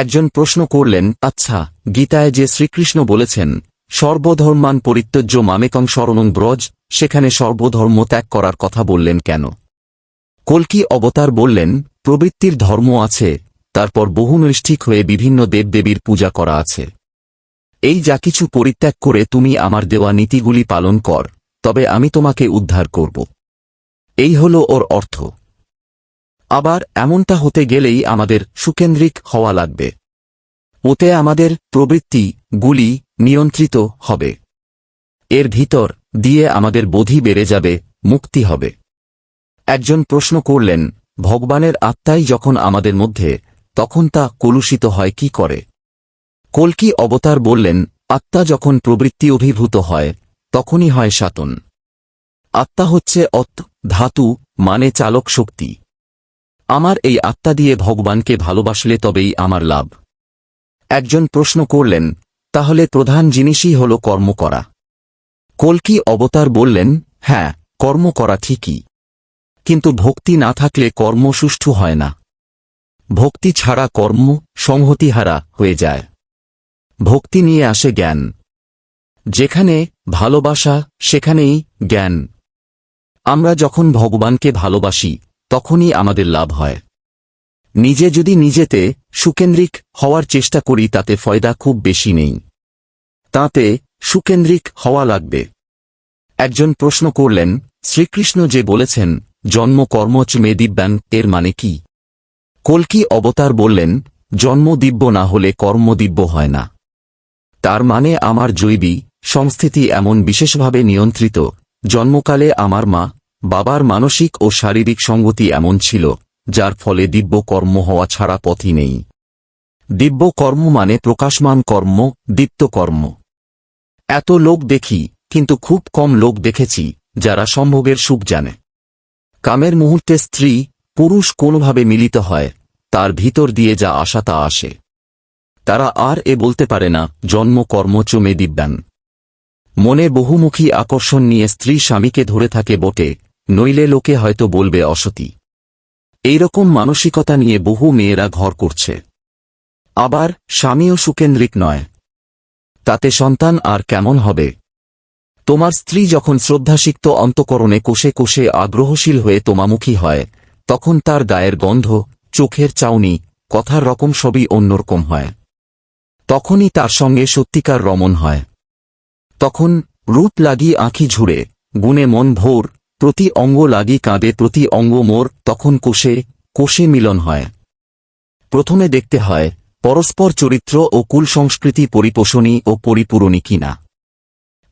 একজন প্রশ্ন করলেন আচ্ছা গীতায় যে শ্রীকৃষ্ণ বলেছেন, সর্বধর্মান পরিত্যজ্য মামেকং শরণং ব্রজ, সেখানে সর্বধর্ম ত্যাগ করার কথা বললেন কেন? কল্কি অবতার বললেন, প্রবৃত্তির ধর্ম আছে, তারপর বহুনৈষ্ঠিক হয়ে বিভিন্ন দেবদেবীর পূজা করা আছে। এই যা কিছু পরিত্যাগ করে তুমি আমার দেওয়া নীতিগুলি পালন কর, তবে আমি তোমাকে উদ্ধার করব। এই হল ওর অর্থ। আবার এমনটা হতে গেলেই আমাদের সুকেন্দ্রিক হওয়া লাগবে। ওতে আমাদের প্রবৃত্তি, গুলি, নিয়ন্ত্রিত হবে। এর ভিতর দিয়ে আমাদের বোধি বেড়ে যাবে, মুক্তি হবে। একজন প্রশ্ন করলেন, ভগবানের আত্মাই যখন আমাদের মধ্যে, তখন তা কলুষিত হয় কি করে? কল্কি অবতার বললেন, আত্মা যখন প্রবৃত্তি অভিভূত হয়, তখনই হয় সাতন। আত্মা হচ্ছে অত, ধাতু মানে চালক শক্তি। আমার এই আত্মা দিয়ে ভগবানকে ভালোবাসলে তবেই আমার লাভ। একজন প্রশ্ন করলেন, তাহলে প্রধান জিনিসই হল কর্ম করা। কল্কি অবতার বললেন হ্যাঁ কর্ম করা ঠিকই। কিন্তু ভক্তি না থাকলে কর্ম সুষ্ঠু হয় না। ভক্তি ছাড়া কর্ম সংহতিহারা হয়ে যায়। ভক্তি নিয়ে আসে জ্ঞান। যেখানে ভালোবাসা, সেখানেই জ্ঞান। আমরা যখন ভগবানকে ভালোবাসি তখনই আমাদের লাভ হয়। নিজে যদি নিজেতে সুকেন্দ্রিক হওয়ার চেষ্টা করি, তাতে ফয়দা খুব বেশি নেই। তাতে সুকেন্দ্রিক হওয়া লাগবে। একজন প্রশ্ন করলেন, শ্রীকৃষ্ণ যে বলেছেন, জন্ম কর্মচ মে দিব্যান, এর মানে কি? কল্কি অবতার বললেন, জন্ম দিব্য না হলে কর্ম দিব্য হয় না। তার মানে আমার জৈবী সংস্থিতি এমন বিশেষভাবে নিয়ন্ত্রিত, জন্মকালে আমার মা বাবার মানসিক ও শারীরিক সঙ্গতি এমন ছিল, যার ফলে দিব্য কর্ম হওয়া ছাড়া পথই নেই। দিব্য কর্ম মানে প্রকাশমান কর্ম, দীপ্ত কর্ম। এত লোক দেখি, কিন্তু খুব কম লোক দেখেছি, যারা সম্ভোগের সুখ জানে। কামের মুহূর্তে স্ত্রী, পুরুষ কোনোভাবে মিলিত হয়, তার ভিতর দিয়ে যা আশা তা আসে। তারা আর এ বলতে পারে না, জন্ম কর্ম চমে দিব্যান। মনে বহুমুখী আকর্ষণ নিয়ে স্ত্রী স্বামীকে ধরে থাকে বটে নইলে লোকে হয়তো বলবে অসতী। এইরকম মানসিকতা নিয়ে বহু মেয়েরা ঘর করছে। আবার স্বামীও সুকেন্দ্রিক নয়। তাতে সন্তান আর কেমন হবে? তোমার স্ত্রী যখন শ্রদ্ধাসিক্ত অন্তকরণে কোষে কোষে আগ্রহশীল হয়ে তোমামুখী হয়, তখন তার গায়ের গন্ধ, চোখের চাউনি, কথার রকম সবই অন্যরকম হয়। তখনই তার সঙ্গে সত্যিকার রমন হয়। তখন রূপ লাগি আঁখি ঝুড়ে, গুণে মন ভোর প্রতি অঙ্গ লাগি কাঁদে, প্রতি অঙ্গ মোর, তখন কোষে কোষে মিলন হয়। প্রথমে দেখতে হয়, পরস্পর চরিত্র ও কুল সংস্কৃতি পরিপোষণী ও পরিপূরণী কিনা।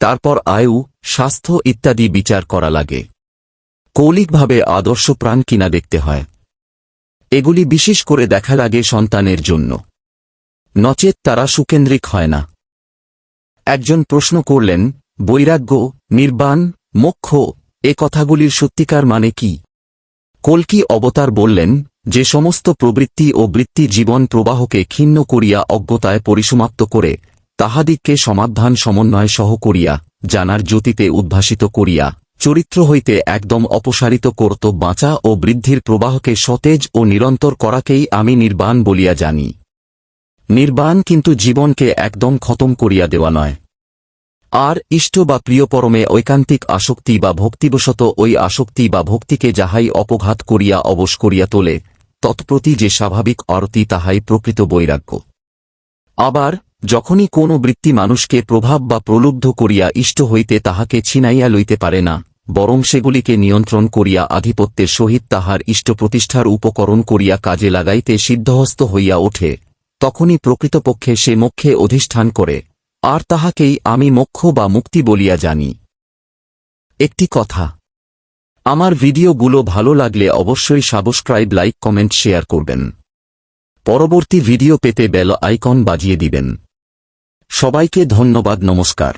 তারপর আয়ু, স্বাস্থ্য ইত্যাদি বিচার করা লাগে। কৌলিকভাবে আদর্শ প্রাণ কিনা দেখতে হয়। এগুলি বিশেষ করে দেখা লাগে সন্তানের জন্য। নচেত তারা সুকেন্দ্রিক হয় না। একজন প্রশ্ন করলেন, বৈরাগ্য, নির্বাণ, মোক্ষ এ কথাগুলির সত্যিকার মানে কি? কল্কি অবতার বললেন, যে সমস্ত প্রবৃত্তি ও বৃত্তি জীবন প্রবাহকে ক্ষিন্ন করিয়া অজ্ঞতায় পরিসমাপ্ত করে, তাহাদিগকে সমাধান সমন্বয় সহ করিয়া, জানার জ্যোতিতে উদ্ভাসিত করিয়া, চরিত্র হইতে একদম অপসারিত করত বাঁচা ও বৃদ্ধির প্রবাহকে সতেজ ও নিরন্তর করাকেই আমি নির্বাণ বলিয়া জানি। নির্বাণ কিন্তু জীবনকে একদম খতম করিয়া দেওয়া নয়। আর ইষ্ট বা প্রিয় পরমে ঐকান্তিক আসক্তি বা ভক্তিবশত ওই আসক্তি বা ভক্তিকে যাহাই অপঘাত করিয়া অবশ করিয়া তোলে, তৎপ্রতি যে স্বাভাবিক অরতি তাহাই প্রকৃত বৈরাগ্য। আবার, যখনই কোন বৃত্তি মানুষকে প্রভাব বা প্রলুব্ধ করিয়া ইষ্ট হইতে তাহাকে ছিনাইয়া লইতে পারে না, বরং সেগুলিকে নিয়ন্ত্রণ করিয়া আধিপত্যের সহিত তাহার ইষ্ট প্রতিষ্ঠার উপকরণ করিয়া কাজে লাগাইতে সিদ্ধহস্ত হইয়া ওঠে, তখনই প্রকৃতপক্ষে সে মোক্ষে অধিষ্ঠান করে। আর তাহাকেই আমি মোক্ষ বা মুক্তি বলিয়া জানি। একটি কথা। আমার ভিডিওগুলো ভালো লাগলে অবশ্যই সাবস্ক্রাইব, লাইক, কমেন্ট, শেয়ার করবেন। পরবর্তী ভিডিও পেতে বেল আইকন বাজিয়ে দিবেন। সবাইকে ধন্যবাদ, নমস্কার।